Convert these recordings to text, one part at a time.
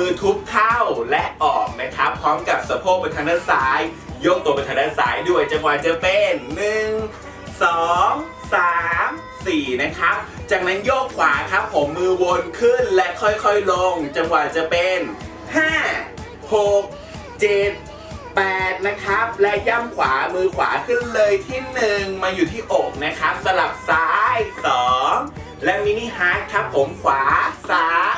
มือทุบเข้าและออกนะครับ พร้อมกับสะโพกไปทางด้านซ้าย ยกตัวไปทางด้านซ้ายด้วยจังหวะจะเป็นหนึ่งสองสามสี่นะครับ จากนั้นโยกขวาครับ ผมมือวนขึ้นและค่อยๆลง จังหวะจะเป็นห้าหกเจ็ด8นะครับ และย่ำขวามือขวาขึ้นเลยที่ 1 มาอยู่ที่อกนะครับ สลับซ้าย 2 และมินิฮาร์ดครับผมขวา3และ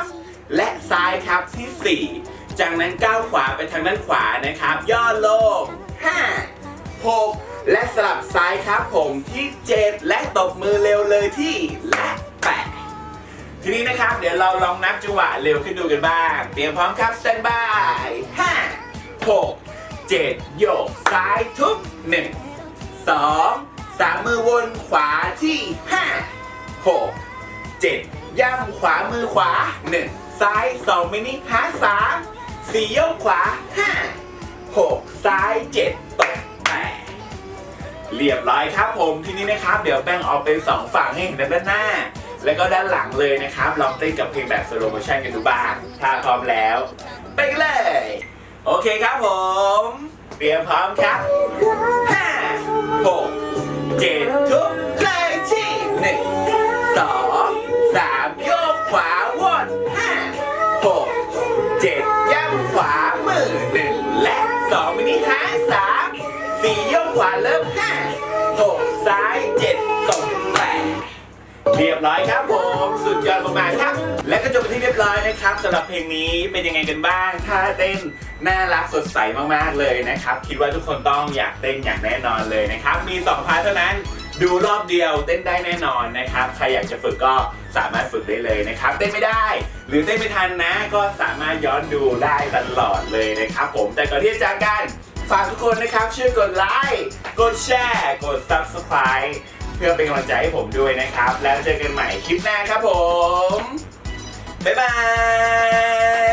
ซ้ายครับที่ 4 จากนั้นก้าวขวาไปทางด้านขวานะครับ ย่อลง 5 6 และสลับซ้ายครับผมที่ 7 และตบมือเร็วเลยที่และ8ทีนี้นะครับเดี๋ยวเราลองนับจังหวะเร็วขึ้นดูกันบ้าง เตรียมพร้อมครับสแตนบายห้าหกเจ็ดโยกซ้ายทุบหนึ่งสองสามมือวนขวาที่ห้าหก เจ็ดย่ำขวามือขวาหนึ่งซ้ายสองมินิฮาสามสี่โยกขวาห้าหกซ้ายเจ็ดตบแปดเรียบร้อยครับผมทีนี้นะครับ เดี๋ยวแบ่งออกเป็น 2 ฝั่งให้เห็นด้านหน้า แล้วก็ด้านหลังเลยนะครับ ลองเต้นกับเพลงแบบสโลโมชันกันดูบ้างถ้าพร้อมแล้วไปกันเลย โอเคครับผม เตรียมพร้อมครับ5 6 ยบร้อยครับผมสุดยอดมากๆครับ และก็จบไปที่เรียบร้อยนะครับสำหรับเพลงนี้เป็นยังไงกันบ้างท่าเต้นน่ารักสดใสมากๆเลยนะครับ คิดว่าทุกคนต้องอยากเต้นอย่างแน่นอนเลยนะครับ มี2พาร์ทเท่านั้นดูรอบเดียวเต้นได้แน่นอนนะครับ ใครอยากจะฝึกก็สามารถฝึกได้เลยนะครับ เต้นไม่ได้ หรือเต้นไม่ทันนะก็สามารถย้อนดูได้ตลอดเลยนะครับ ผมแต่ก่อนที่จะจากกันฝากทุกคนนะครับช่วยกดไลค์กดแชร์ กด Subscribe พื่อเป็นกำลังใจให้ผมด้วยนะครับ แล้วเจอกันใหม่คลิปหน้าครับผม บ๊ายบาย